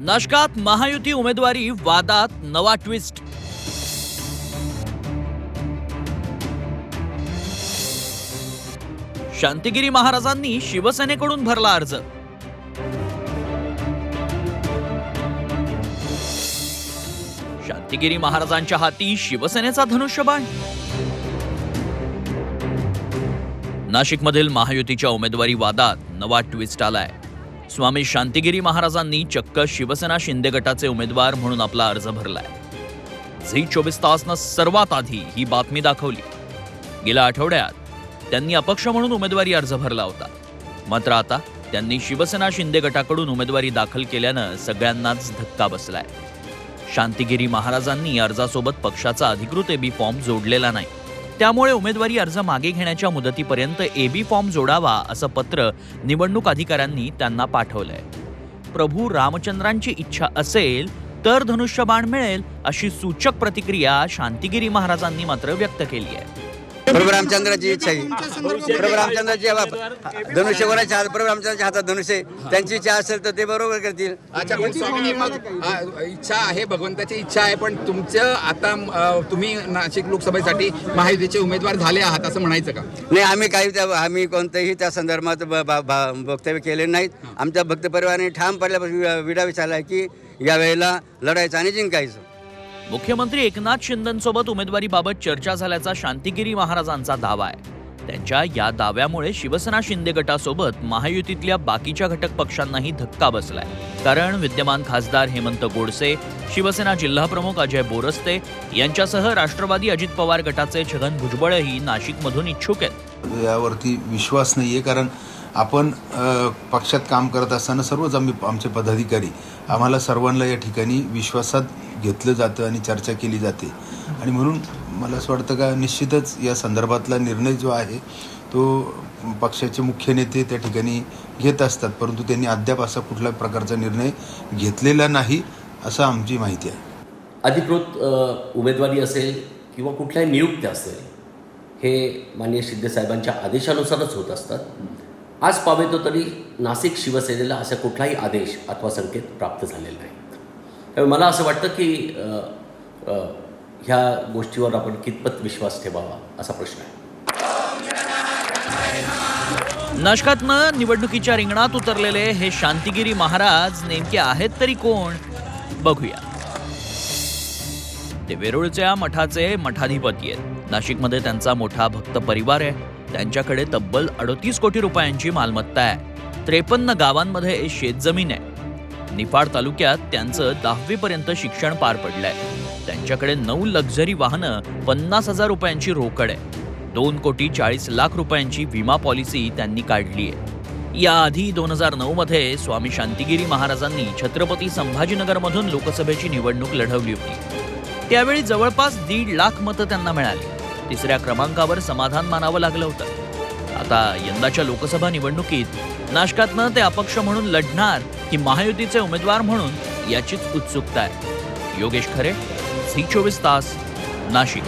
नाशकात महायुती उमेदवारी वादात नवा ट्विस्ट शांतिगिरी महाराजांनी शिवसेनेकडून भरला अर्ज. शांतिगिरी महाराजांच्या हाती शिवसेनेचा धनुष्यबाण. नाशिकमधील महायुतीच्या उमेदवारी वादात नवा ट्विस्ट आलाय. स्वामी शांतिगिरी महाराजांनी चक्क शिवसेना शिंदे गटाचे उमेदवार म्हणून आपला अर्ज भरलाय. झी चोवीस तासनं सर्वात आधी ही बातमी दाखवली. गेल्या आठवड्यात त्यांनी अपक्ष म्हणून उमेदवारी अर्ज भरला होता. मात्र आता त्यांनी शिवसेना शिंदे गटाकडून उमेदवारी दाखल केल्यानं सगळ्यांनाच धक्का बसलाय. शांतिगिरी महाराजांनी अर्जासोबत पक्षाचा अधिकृत एबी फॉर्म जोडलेला नाही. त्यामुळे उमेदवारी अर्ज मागे घेण्याच्या मुदतीपर्यंत एबी फॉर्म जोडावा असं पत्र निवडणूक अधिकाऱ्यांनी त्यांना पाठवलंय. प्रभू रामचंद्रांची इच्छा असेल तर धनुष्यबाण मिळेल अशी सूचक प्रतिक्रिया शांतिगिरी महाराजांनी मात्र व्यक्त केली आहे. प्रभू रामचंद्राची इच्छा आहे. प्रभू रामचंद्राची बाप- धनुष्य कोणाच्या हातात प्रभू रामचंद्राच्या हातात धनुष्य. त्यांची इच्छा असेल तर ते बरोबर करतील. अच्छा पण स्वामी मग आ, इच्छा आहे भगवंताची इच्छा आहे पण तुमचं आता अ, तुम्ही नाशिक लोकसभेसाठी महायुतीचे उमेदवार झाले आहात असं म्हणायचं का? नाही आम्ही काही त्या आम्ही कोणतंही त्या संदर्भात ब- ब- ब- वक्तव्य केले नाहीत. आमच्या भक्त परिवाराने ठाम पडल्यापासून विडा विचारला की या वेळेला लढायचं आणि जिंकायचं. मुख्यमंत्री एकनाथ शिंदेसोबत उमेदवारीबाबत चर्चा झाल्याचा शांतिगिरी महाराजांचा दावा आहे. त्यांच्या या दाव्यामुळे शिवसेना शिंदे गटासोबत महायुतीतल्या बाकीच्या घटक पक्षांनाही धक्का बसलाय. कारण विद्यमान खासदार हेमंत गोडसे शिवसेना जिल्हाप्रमुख अजय बोरस्ते यांच्यासह राष्ट्रवादी अजित पवार गटाचे छगन भुजबळही नाशिकमधून इच्छुक आहेत. यावरती विश्वास नाही आहे कारण आपण पक्षात काम करत असताना सर्वच आम्ही आमचे पदाधिकारी आम्हाला सर्वांना या ठिकाणी विश्वासात घेतलं जातं आणि चर्चा केली जाते. आणि म्हणून मला असं वाटतं का निश्चितच या संदर्भातला निर्णय जो आहे तो पक्षाचे मुख्य नेते त्या ठिकाणी घेत असतात परंतु त्यांनी अद्याप असा कुठल्या प्रकारचा निर्णय घेतलेला नाही असं आमची माहिती आहे. अधिकृत उमेदवारी असेल किंवा कुठल्याही नियुक्त्या असेल हे माननीय शिंदेसाहेबांच्या आदेशानुसारच होत असतात. आज पावेतो तरी नाशिक शिवसेनेला असा कुठलाही आदेश अथवा संकेत प्राप्त झालेला नाही. त्यामुळे मला असं वाटतं की ह्या गोष्टीवर आपण कितपत विश्वास ठेवावा असा प्रश्न आहे. नाशकातनं निवडणुकीच्या रिंगणात उतरलेले हे शांतिगिरी महाराज नेमके आहेत तरी कोण? बघूया. ते वेरूळच्या मठाचे मठाधिपती आहेत. नाशिकमध्ये त्यांचा मोठा भक्त परिवार आहे. त्यांच्याकडे तब्बल अडतीस कोटी रुपयांची मालमत्ता आहे. त्रेपन्न गावांमध्ये शेतजमीन आहे. निफाड तालुक्यात त्यांचं दहावीपर्यंत शिक्षण पार पडलंय. त्यांच्याकडे नऊ लक्झरी वाहनं पन्नास हजार रुपयांची रोकड आहे. दोन कोटी चाळीस लाख रुपयांची विमा पॉलिसी त्यांनी काढली आहे. याआधी दोन हजार नऊमध्ये स्वामी शांतिगिरी महाराजांनी छत्रपती संभाजीनगरमधून लोकसभेची निवडणूक लढवली होती. त्यावेळी जवळपास दीड लाख मतं त्यांना मिळाली. तिसऱ्या क्रमांकावर समाधान मानावं लागलं होतं. आता यंदाच्या लोकसभा निवडणुकीत नाशकातनं ते अपक्ष म्हणून लढणार की महायुतीचे उमेदवार म्हणून याचीच उत्सुकता आहे. योगेश खरे झी चोवीस तास नाशिक.